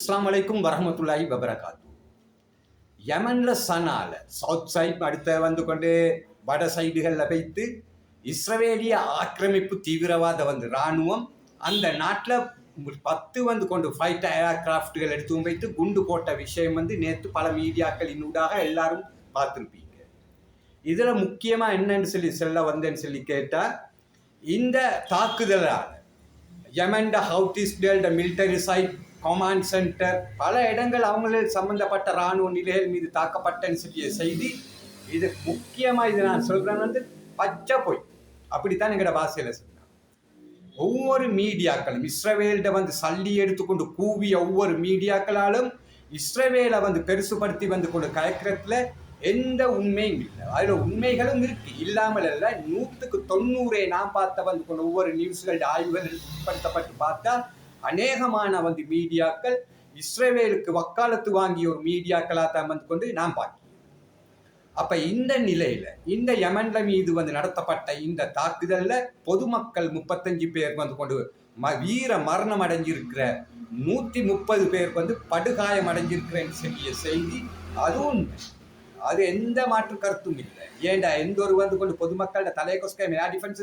அஸ்லாம் வலைக்கும் வரமத்துல்லாஹி வபரகாத்து யமன்ல சனால சவுத் சைட் அடுத்த வந்து கொண்டு வட சைடுகளில் வைத்து இஸ்ரவேலிய ஆக்கிரமிப்பு தீவிரவாத வந்து இராணுவம் அந்த நாட்டில் பத்து வந்து கொண்டு ஃபைட்டர் ஏர்கிராஃப்ட்கள் எடுத்து வைத்து குண்டு போட்ட விஷயம் வந்து நேற்று பல மீடியாக்களின் ஊடாக எல்லாரும் பார்த்துருப்பீங்க. இதில் முக்கியமாக என்னன்னு சொல்லி செல்ல வந்தேன்னு சொல்லி கேட்டால் இந்த தாக்குதலால் யமன்ட ஹவுட்டிஸ்டேல்ட மிலிட்டரி சைட் கமாண்ட் சென்டர் பல இடங்கள் அவங்களே சம்பந்தப்பட்ட இராணுவ நிலைகள் மீது தாக்கப்பட்டன்னு சொல்லிய செய்தி. இது முக்கியமாக இது நான் சொல்கிறேன் வந்து பச்சை பொய். அப்படித்தான் எங்களோட பாஷையில் சொல்கிறேன் ஒவ்வொரு மீடியாக்களும் இஸ்ரவேல்கிட்ட வந்து சல்லி எடுத்துக்கொண்டு கூவிய ஒவ்வொரு மீடியாக்களாலும் இஸ்ரவேலை வந்து பெருசுபடுத்தி வந்து கொண்டு கலக்கிறதுல எந்த உண்மையும் இல்லை. அதில் உண்மைகளும் இருக்கு. இல்லாமல் இல்லை நூற்றுக்கு தொண்ணூறே நான் பார்த்த வந்து கொண்டு ஒவ்வொரு நியூஸ்கள் ஆய்வுகள் உட்படுத்தப்பட்டு பார்த்தா அநேகமான வந்து மீடியாக்கள் இஸ்ரேவேலுக்கு வக்காலத்து வாங்கிய ஒரு மீடியாக்களாக தான் வந்து கொண்டு நான் பார்க்கிறேன் அப்ப இந்த நிலையில இந்த யமன்ல மீது வந்து நடத்தப்பட்ட இந்த தாக்குதல்ல பொதுமக்கள் முப்பத்தஞ்சு பேர் வந்து கொண்டு ம வீர மரணம் அடைஞ்சிருக்கிற நூற்றி முப்பது பேர் வந்து படுகாயம் அடைஞ்சிருக்கிறேன்னு சொல்லிய செய்தி அதுவும் உண்மை. அது எந்த மாற்று கருத்தும் இல்லை. ஏண்டா எந்த ஒரு வந்து கொண்டு பொதுமக்களோட தலையை கொஸ்க டிஃபென்ஸ்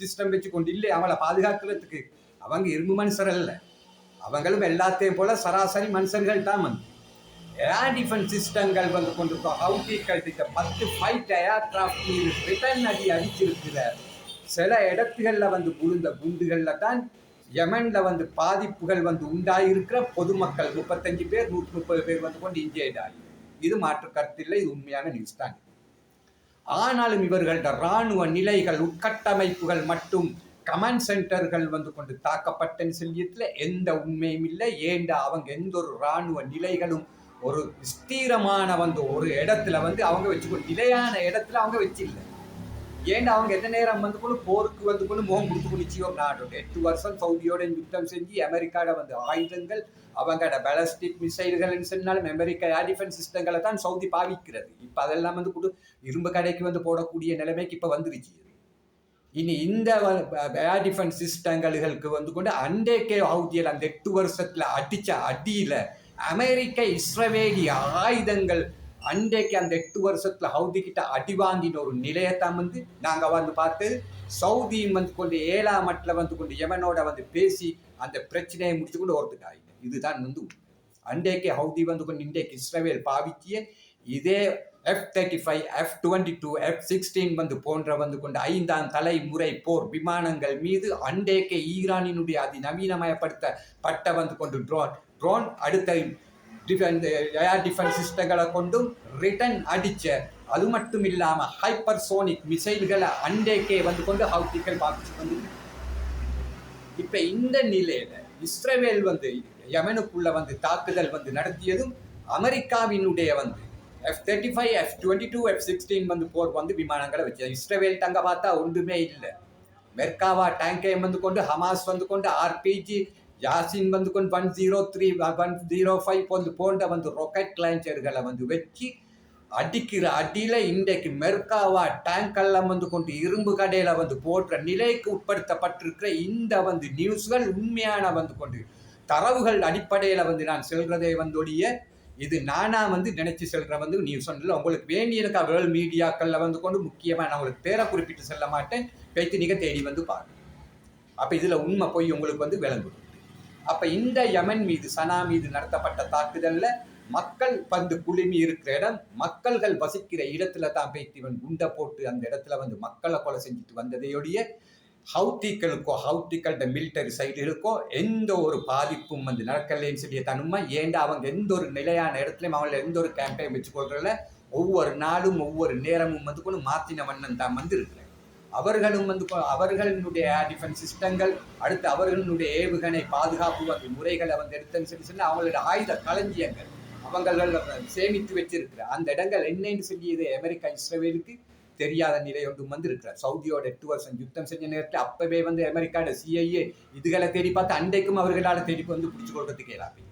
சிஸ்டம் வச்சு கொண்டு இல்லை அவங்கள பாதுகாக்கிறதுக்கு. அவங்க இரும்பு மனுஷர் அல்ல. அவங்களும் எல்லாத்தையும் போல சராசரி மனுஷர்கள் தான் வந்து. ஏர் டிஃபென்ஸ் சிஸ்டங்கள் வந்து கொண்டிருக்கோம் ஹவுட்டிகள் திட்டம் பத்து ஃபைட் ஏர்கிராஃப்ட் மீது ரிட்டர்ன் அடி அடிச்சிருக்கிற சில இடத்துகளில் வந்து விழுந்த குண்டுகளில் தான் யமனில் வந்து பாதிப்புகள் வந்து உண்டாயிருக்கிற பொதுமக்கள் முப்பத்தஞ்சு பேர் நூற்றி முப்பது பேர் வந்து கொண்டு இன்ஜேட் ஆகி. இது மாற்று கருத்தில்லை இது உண்மையான நியூஸ் தான் ஆனாலும் இவர்களோட இராணுவ நிலைகள் உட்கட்டமைப்புகள் மட்டும் கமாண்ட் சென்டர்கள் வந்து கொண்டு தாக்கப்பட்டன்னு சொல்லியத்தில் எந்த உண்மையும் இல்லை. ஏண்டா அவங்க எந்த ஒரு இராணுவ நிலைகளும் ஒரு ஸ்தீரமான வந்து ஒரு இடத்துல வந்து அவங்க வச்சுக்கோ நிலையான இடத்துல அவங்க வச்சில்ல. ஏன்டா அவங்க எந்த நேரம் வந்து கொண்டு போருக்கு வந்து கொண்டு முகம் கொடுத்து கொண்டு நாடோட எட்டு வருஷம் சவுதியோட யுத்தம் செஞ்சு அமெரிக்காவோட வந்து ஆயுதங்கள் அவங்களோட பேலஸ்டிக் மிசைல்கள் சொன்னாலும் அமெரிக்கா ஏர் டிஃபென்ஸ் சிஸ்டங்களை தான் சவுதி பாவிக்கிறது. இப்போ அதெல்லாம் வந்து கொண்டு இரும்பு கடைக்கு வந்து போடக்கூடிய நிலைமைக்கு இப்போ வந்துருச்சு. இனி இந்த ஏர் டிஃபென்ஸ் சிஸ்டங்களுக்கு வந்து கொண்டு அண்டேக்கே ஹவுதியல் அந்த எட்டு வருஷத்தில் அடித்த அடியில் அமெரிக்க இஸ்ரவேலி ஆயுதங்கள் அன்றைக்கு அந்த எட்டு வருஷத்துல ஹவுதி கிட்ட அடி வாங்கின ஒரு நிலையத்தான் வந்து நாங்க வந்து பார்த்து சவுதியும் வந்து கொண்டு ஏழாம் மட்டில் வந்து கொண்டு எவனோட வந்து பேசி அந்த பிரச்சனையை முடிச்சு கொண்டு ஒருத்துக்கு இதுதான் வந்து உண்மை. அன்றைக்கு ஹவுதி வந்து கொண்டு இன்றைக்கு இஸ்ரவேல் பாவித்திய இதே F thirty five F twenty two F sixteen வந்து போன்ற வந்து கொண்டு ஐந்தாம் தலைமுறை போர் விமானங்கள் மீது அண்டேக்கே ஈரானினுடைய அதிநவீனமயப்படுத்தப்பட்ட வந்து கொண்டு ட்ரோன் ட்ரோன் அடுத்த டிஃபன் ஏர் டிஃபென்ஸ் சிஸ்டங்களை கொண்டும் ரிட்டன் அடித்த அது மட்டும் இல்லாமல் ஹைப்பர்சோனிக் மிசைல்களை அண்டேக்கே வந்து கொண்டு ஹவுத்திகள் பார்த்து வந்து இப்போ இந்த நிலையில் இஸ்ரேல் வந்து யமனுக்குள்ளே வந்து தாக்குதல் வந்து நடத்தியதும் அமெரிக்காவினுடைய வந்து F thirty five F twenty two F sixteen வந்து போர் வந்து விமானங்களை வச்சு. இஸ்ரேல் தங்க பார்த்தா ஒன்றுமே இல்லை. மெர்காவா டேங்கை வந்து கொண்டு ஹமாஸ் வந்து கொண்டு ஆர்பிஜி யாசின் வந்து கொண்டு one zero three one zero five வந்து போன்ற வந்து ராக்கெட் லான்ச்சர்களை வந்து வச்சு அடிக்கிற அடியில் இன்றைக்கு மெர்காவா டேங்கெல்லாம் வந்து கொண்டு இரும்பு கடையில் வந்து போடுற நிலைக்கு உட்படுத்தப்பட்டிருக்கிற இந்த வந்து நியூஸ்கள் உண்மையான வந்து கொண்டு தரவுகள் அடிப்படையில் வந்து நான் செல்கிறதே வந்தோடைய இது நானாக வந்து நினச்சி செல்கிற வந்து நியூஸ் ஒன்றில் உங்களுக்கு வேண்டியிருக்க வேர்ல்ட் மீடியாக்களில் வந்து கொண்டு முக்கியமாக நான் உங்களுக்கு பேரை குறிப்பிட்டு செல்ல மாட்டேன். பேத்து நீங்கள் தேடி வந்து பாருங்கள் அப்போ இதில் உண்மை போய் உங்களுக்கு வந்து விளங்கும். அப்போ இந்த யமன் மீது சனா மீது நடத்தப்பட்ட தாக்குதல்ல மக்கள் வந்து குழுமி இருக்கிற இடம் மக்கள்கள் வசிக்கிற இடத்துல தான் போய் இவன் குண்டை போட்டு அந்த இடத்துல வந்து மக்களை கொலை செஞ்சுட்டு வந்ததையொழிய ஹவுத்திகளுக்கோ இந்த மிலிட்டரி சைடுகளுக்கோ எந்த ஒரு பாதிப்பும் வந்து நடக்கலைன்னு சொல்லிய தனுமை ஏண்டா அவங்க எந்த ஒரு நிலையான இடத்துலையும் அவங்கள எந்த ஒரு கேம்பெயின் வச்சுக்கொள்றதுல ஒவ்வொரு நாளும் ஒவ்வொரு நேரமும் வந்து கொண்டு மாற்றின வண்ணம் தான் வந்து இருக்கிறேன் அவர்களும் வந்து அவர்களுடைய அவர்களினுடைய டிஃபென்ஸ் சிஸ்டங்கள் அடுத்து அவர்களுடைய ஏவுகணை பாதுகாப்பு வந்து முறைகளை வந்து எடுத்தேன்னு சொல்லி சொன்னால் அவங்களோட ஆயுத களஞ்சியங்கள் அவங்கள சேமித்து வச்சிருக்கிற அந்த இடங்கள் என்னன்னு சொல்லி இது அமெரிக்கா இஸ்ரேலுக்கு தெரியாத நிலை ஒன்றும் வந்து இருக்கிறார் சவுதியோட எட்டு வருஷம் யுத்தம் செஞ்ச நேரத்தில் அப்பவே வந்து அமெரிக்காவோட சிஐஏ இதுகளை தேடி பார்த்து அன்றைக்கும் அவர்களால் தேடி வந்து பிடிச்சு கொள்றதுக்கு இயலாது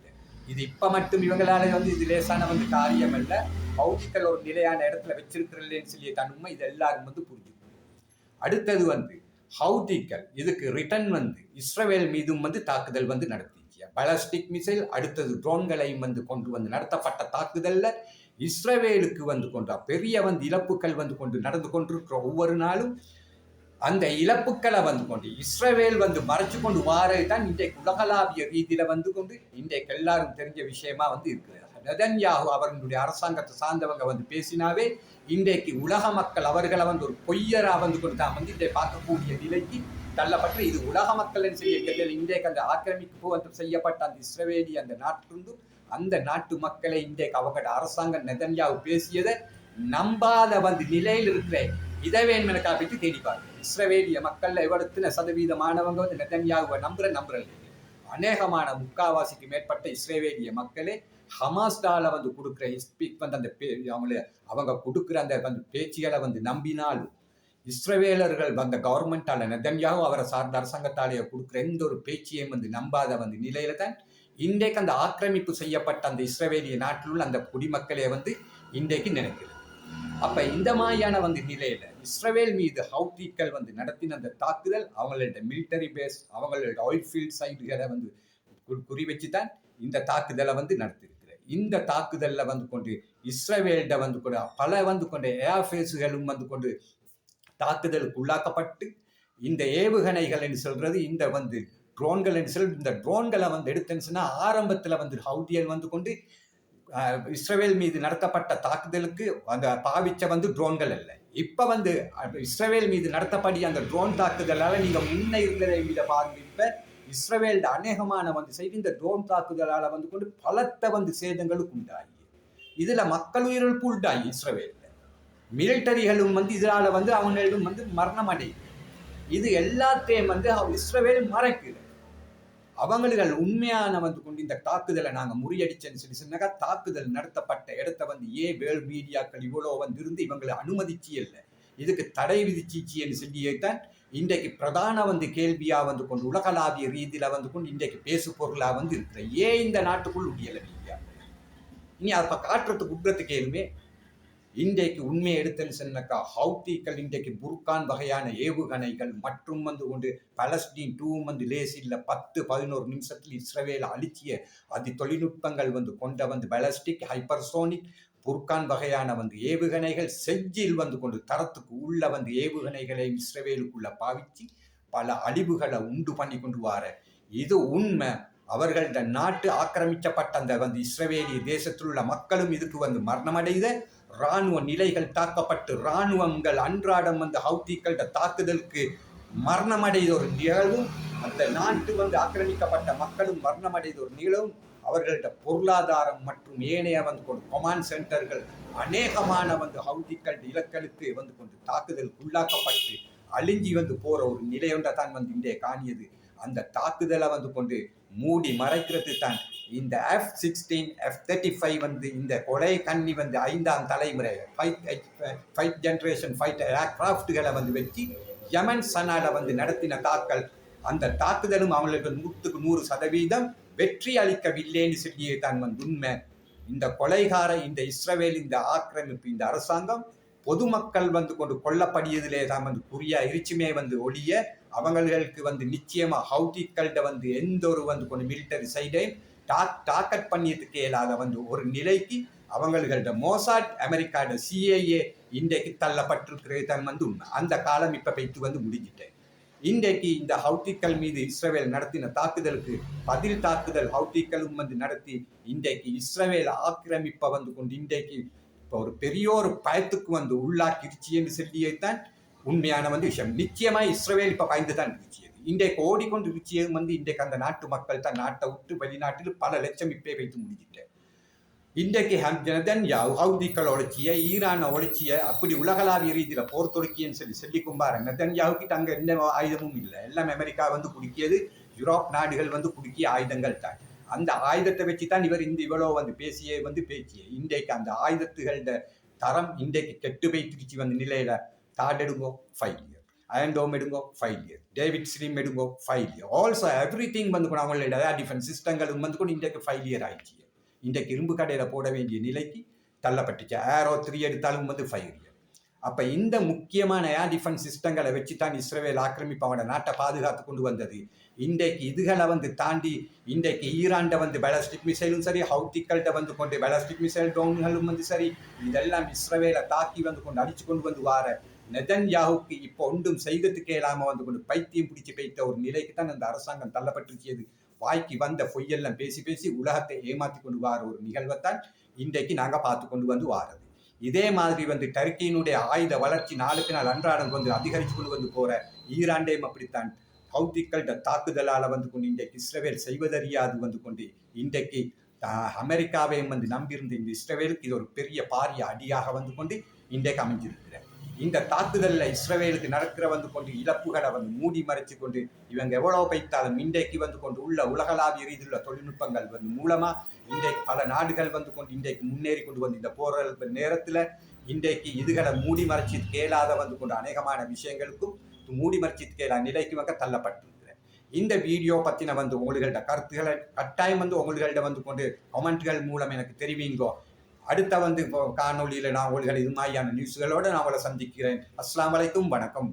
இது இப்போ மட்டும் இவங்களால வந்து இது லேசான வந்து காரியம் இல்லை பௌத்திகள் ஒரு நிலையான இடத்துல வச்சிருக்கிறேன்னு சொல்லி தன்மை இது எல்லாரும் வந்து அடுத்தது வந்து ஹவுதிக்கள் இதுக்கு ரிட்டர்ன் வந்து இஸ்ரவேல் மீதும் வந்து தாக்குதல் வந்து நடத்திச்சு பலாஸ்டிக் பலஸ்டிக் மிசைல் அடுத்தது ட்ரோன்களையும் வந்து கொண்டு வந்து நடத்தப்பட்ட தாக்குதலில் இஸ்ரேவேலுக்கு வந்து கொண்டு பெரிய வந்து இழப்புகள் வந்து கொண்டு நடந்து கொண்டிருக்கிற ஒவ்வொரு நாளும் அந்த இழப்புக்களை வந்து கொண்டு இஸ்ரேவேல் வந்து மறைச்சு கொண்டு வாரது தான் இன்றைக்கு உலகளாவிய ரீதியில் வந்து கொண்டு இன்றைக்கு எல்லாரும் தெரிஞ்ச விஷயமா வந்து இருக்கிறது நெதன்யாகு அவர்களுடைய அரசாங்கத்தை சார்ந்தவங்க வந்து பேசினாவே இன்றைக்கு உலக மக்கள் அவர்களை வந்து ஒரு பொய்யராக வந்து கொண்டு தான் வந்து இதை பார்க்கக்கூடிய நிலைக்கு தள்ளப்பட்டு இது உலக மக்களின் செய்ய இன்றைக்கு அந்த ஆக்கிரமிப்பு வந்து செய்யப்பட்ட அந்த இஸ்ரவேலி அந்த நாட்டிலிருந்து அந்த நாட்டு மக்களை இன்றைக்கு அவங்களோட அரசாங்கம் நெதன்யாவு பேசியதை நம்பாத வந்து நிலையில் இருக்கிற இதை வேணுமென காப்பிட்டு தேடி இஸ்ரவேலிய மக்கள்ல எவ்வளத்தின சதவீதமானவங்க வந்து நெதன்யாவை நம்புற நம்புறது அநேகமான முக்காவாசிக்கு மேற்பட்ட இஸ்ரேவேலிய மக்களே ஹமாஸ்டால வந்து கொடுக்குற ஸ்பீக் வந்து அந்த பே அவங்கள அவங்க கொடுக்குற அந்த வந்து பேச்சுகளை வந்து நம்பினால் இஸ்ரவேலர்கள் வந்த கவர்மெண்டால நெதன்யாவும் அவரை சார்ந்த அரசாங்கத்தாலேயே கொடுக்குற எந்த ஒரு பேச்சையும் வந்து நம்பாத வந்து நிலையில தான் இன்றைக்கு அந்த ஆக்கிரமிப்பு செய்யப்பட்ட அந்த இஸ்ரவேலிய நாட்டில் உள்ள அந்த குடிமக்களே வந்து இன்றைக்கு நினைக்குது அப்ப இந்த மாதிரியான வந்து நிலையில இஸ்ரவேல் மீது ஹவுத்தீக்கள் வந்து நடத்தின அந்த தாக்குதல் அவங்களோட மிலிட்டரி பேஸ் அவங்களோட ஆயில் ஃபீல்ட் சைடுகளை வந்து குறி- குறி வச்சு தான் இந்த தாக்குதலை வந்து நடத்துது இந்த தாக்குதலில் வந்து கொண்டு இஸ்ரவேல்ட வந்து கொண்டு பல வந்து கொண்டு ஏர்ஃபேஸுகளும் வந்து கொண்டு தாக்குதலுக்கு உள்ளாக்கப்பட்டு இந்த ஏவுகணைகள் என்று சொல்றது இந்த வந்து ட்ரோன்கள் என்று சொல் இந்த ட்ரோன்களை வந்து எடுத்தேன்னு சொன்னால் ஆரம்பத்தில் வந்து ஹவுதியல் வந்து கொண்டு இஸ்ரேல் இஸ்ரவேல் மீது நடத்தப்பட்ட தாக்குதலுக்கு அந்த பாவிச்ச வந்து ட்ரோன்கள் அல்ல. இப்போ வந்து இஸ்ரேல் இஸ்ரவேல் மீது நடத்தப்படி அந்த ட்ரோன் தாக்குதலால் நீங்கள் முன்ன இருந்ததை மீத பாருங்க இஸ்ரவேல் அநேகமான வந்து செய்து இந்த ட்ரோன் தாக்குதலால வந்து கொண்டு பலத்த வந்து சேதங்களுக்கு உண்டாகி. இதுல மக்கள் உயிரிழப்பு உண்டாகி இஸ்ரவேல்ல. மிலிட்டரிகளும் வந்து இதனால வந்து அவங்களிடம் வந்து மரணம் அடையுது இது எல்லாத்தையும் வந்து அவ- இஸ்ரவேல் மறைக்குது அவங்களுக்கு உண்மையான வந்து கொண்டு இந்த தாக்குதலை நாங்க முறியடிச்சேன்னு சொல்லி சொன்னாக்கா தாக்குதல் நடத்தப்பட்ட இடத்த வந்து ஏன் வேல் மீடியாக்கள் இவ்வளோ வந்து இருந்து இவங்களை அனுமதிச்சு இல்லை இதுக்கு தடை விதிச்சிச்சின்னு சொல்லியேதான் இன்றைக்கு பிரதான வந்து கேள்வியாக வந்து கொண்டு உலகளாவிய ரீதியில் வந்து கொண்டு இன்றைக்கு பேசு பொருளாக வந்து இருக்கிற ஏன் இந்த நாட்டுக்குள் முடியலை இல்லையா? இனி அதை காட்டுறதுக்கு உட்றதுக்கு ஏழுமே இன்றைக்கு உண்மை எடுத்தல் சொன்னக்கா ஹவுத்திகள் இன்றைக்கு புர்கான் வகையான ஏவுகணைகள் மற்றும் வந்து கொண்டு பலஸ்டீன் டூ வந்து லேசில் பத்து பதினோரு நிமிஷத்தில் இஸ்ரவேல் அழிச்சிய அதி தொழில்நுட்பங்கள் வந்து கொண்ட வந்து பலஸ்டிக் ஹைப்பர்சோனிக் புர்கான் வகையான வந்து ஏவுகணைகள் செஞ்சில் வந்து கொண்டு தரத்துக்கு உள்ள வந்து ஏவுகணைகளை இஸ்ரவேலுக்குள்ள பாவிச்சு பல அழிவுகளை உண்டு பண்ணி கொண்டு வார. இது உண்மை. அவர்கள்ட நாட்டு ஆக்கிரமிக்கப்பட்ட அந்த வந்து இஸ்ரவேலி தேசத்தில் உள்ள மக்களும் இதுக்கு வந்து மரணமடைத இராணுவ நிலைகள் தாக்கப்பட்டு இராணுவங்கள் அன்றாடம் வந்து ஹவுத்திகள தாக்குதலுக்கு மரணமடைத ஒரு நிகழ்வும் அந்த நாட்டு வந்து ஆக்கிரமிக்கப்பட்ட மக்களும் மரணமடைத ஒரு நிகழ்வும் அவர்கள்ட்ட பொருளாதாரம் மற்றும் ஏனைய வந்து கொண்டு கொமாண்ட் சென்டர்கள் அநேகமான வந்து ஹவுதிகள் இலக்களுக்கு வந்து கொண்டு தாக்குதலுக்கு உள்ளாக்கப்பட்டு அழிஞ்சி வந்து போற ஒரு நிலையொன்றை தான் வந்து இங்கே காணியது. அந்த தாக்குதலை வந்து கொண்டு மூடி மறைக்கிறது தான் இந்த F sixteen F thirty five வந்து இந்த கொலை கண்ணி வந்து ஐந்தாம் தலைமுறை ஃபைட் ஃபைவ் ஜென்ரேஷன் ஃபைட் ஏர்கிராஃப்டுகளை வந்து வச்சு யமன் சனால வந்து நடத்தின தாக்கல். அந்த தாக்குதலும் அவங்களுக்கு நூற்றுக்கு நூறு சதவீதம் வெற்றி அளிக்கவில்லைன்னு சொல்லியே தான் வந்து உண்மை. இந்த கொலைகார இந்த இஸ்ரவேல் இந்த ஆக்கிரமிப்பு இந்த அரசாங்கம் பொதுமக்கள் வந்து கொண்டு கொல்லப்படியதிலே தான் வந்து குறியா இருச்சுமே வந்து ஒழிய அவங்களுக்கு வந்து நிச்சயமா ஹவுதிக்கள்கிட்ட வந்து எந்த ஒரு வந்து கொண்டு மிலிட்டரி சைடையும் டாக் டாக்கட் பண்ணியதுக்கு இயலாத வந்து ஒரு நிலைக்கு அவங்கள்கிட்ட மோசாட் அமெரிக்காட சிஏஏ இன்றைக்கு தள்ளப்பட்டிருக்கிறது தான் வந்து உண்மை. அந்த காலம் இப்ப வைத்து வந்து முடிஞ்சிட்டேன். இன்றைக்கு இந்த ஹவுத்திக்கள் மீது இஸ்ரேல் நடத்தின தாக்குதலுக்கு பதில் தாக்குதல் ஹவுத்திக்களும் வந்து நடத்தி இன்றைக்கு இஸ்ரேல் ஆக்கிரமிப்பை வந்து கொண்டு இன்றைக்கு இப்போ ஒரு பெரிய ஒரு பயத்துக்கு வந்து உள்ளாக்கிருச்சு என்று சொல்லியைத்தான் உண்மையான வந்து விஷயம். நிச்சயமாக இஸ்ரேல் இப்போ பயந்து தான் இருக்கியது இன்றைக்கு ஓடிக்கொண்டு இருக்கியது வந்து இன்றைக்கு அந்த நாட்டு மக்கள் தான் நாட்டை விட்டு வெளிநாட்டில் பல லட்சம் இப்பே வைத்து முடிஞ்சிட்டேன். இன்றைக்கு ஜனதன் ஹவுதிக்கள் உழைச்சிய ஈரானை உழைச்சிய அப்படி உலகளாவிய ரீதியில் போர் தொடுக்கியன்னு சொல்லி சொல்லி கும்பாரு நெதன்யாவுக்கிட்ட அங்கே எந்த ஆயுதமும் இல்லை. எல்லாம் அமெரிக்கா வந்து குடிக்கியது யூரோப் நாடுகள் வந்து குடுக்கிய ஆயுதங்கள் தான். அந்த ஆயுதத்தை வச்சு தான் இவர் இந்த இவ்வளோ வந்து பேசியே வந்து பேச்சிய. இன்றைக்கு அந்த ஆயுதத்துகளோட தரம் இன்றைக்கு கெட்டு வைத்துக்கிச்சு வந்து நிலையில. தாட் எடுங்கோ ஃபைவ் இயர் அயன்டோம் எடுங்கோ ஃபைவ் இயர் டேவிட் ஸ்ரீம் எடுங்கோ five year also everything வந்து கூட அவங்களோட டிஃபென்ஸ் சிஸ்டங்களும் வந்து கூட இன்றைக்கு ஃபைவ் இயர் ஆயிடுச்சு. இன்றைக்கு இரும்பு கடையில் போட வேண்டிய நிலைக்கு தள்ளப்பட்டுச்சு. ஏரோ த்ரீ எடுத்தாலும் வந்து ஃபைவ் இயர் அப்போ இந்த முக்கியமான ஏர் டிஃபென்ஸ் சிஸ்டங்களை வச்சு தான் இஸ்ரேல் ஆக்கிரமிப்பு அவனோட நாட்டை பாதுகாத்து கொண்டு வந்தது. இன்றைக்கு இதுகளை வந்து தாண்டி இன்றைக்கு ஈரான்ட வந்து பேலஸ்டிக் மிசைலும் சரி ஹவுத்திக்கள்கிட்ட வந்து கொண்டு பேலஸ்டிக் மிசைல் டோன்களும் வந்து சரி இதெல்லாம் இஸ்ரேலை தாக்கி வந்து கொண்டு அடித்து கொண்டு வந்து வார நெதன்யாவுக்கு இப்போ ஒன்றும் செய்கிறதுக்கு இல்லாமல் வந்து கொண்டு பைத்தியம் பிடிச்சி பைத்த ஒரு நிலைக்கு தான் அந்த அரசாங்கம் தள்ளப்பட்டிருக்கிறது. வாய்க்கு வந்த பொய்யெல்லாம் பேசி பேசி உலகத்தை ஏமாத்தி கொண்டு வார ஒரு நிகழ்வைத்தான் இன்றைக்கு நாங்கள் பார்த்து கொண்டு வந்து வாரது. இதே மாதிரி வந்து டர்க்கியினுடைய ஆயுத வளர்ச்சி நாளுக்கு நாள் அன்றாடம் வந்து அதிகரித்து கொண்டு வந்து போற ஈராண்டையும் அப்படித்தான். பௌத்திகள்கிட்ட தாக்குதலால் வந்து கொண்டு இன்றைக்கு இஸ்ரேல் செய்வதறியாது வந்து கொண்டு இன்றைக்கு அமெரிக்காவையும் வந்து நம்பியிருந்த இந்த இஸ்ரேலுக்கு இது ஒரு பெரிய பாரிய அடியாக வந்து கொண்டு இன்றைக்கு அமைஞ்சிருக்கிறார் இந்த தாக்குதலில் இஸ்ரவேலுக்கு நடக்கிற வந்து கொண்டு இழப்புகளை வந்து மூடி மறைச்சு கொண்டு இவங்க எவ்வளோ பைத்தாலும் இன்றைக்கு வந்து கொண்டு உள்ள உலகளாவிய ரீதியில் உள்ள தொழில்நுட்பங்கள் வந்து மூலமாக இன்றைக்கு பல நாடுகள் வந்து கொண்டு இன்றைக்கு முன்னேறி கொண்டு வந்து இந்த போரல் நேரத்தில் இன்றைக்கு இதுகளை மூடி மறைச்சி கேளாத வந்து கொண்டு அநேகமான விஷயங்களுக்கும் மூடி மறைச்சி கேளா நிலைக்கு வந்து தள்ளப்பட்டிருக்கிறேன். இந்த வீடியோ பற்றின வந்து உங்கள்கிட்ட கருத்துக்களை கட்டாயம் வந்து உங்கள்கிட்ட வந்து கொண்டு கமெண்ட்கள் மூலம் எனக்கு தெரிவிங்கோ. அடுத்த வந்து காணொலியில் நான் உங்களுக்கு இது மாதிரியான நியூஸ்களோடு நான் உங்களை சந்திக்கிறேன். அஸ்லாம் வலைக்கும் வணக்கம்.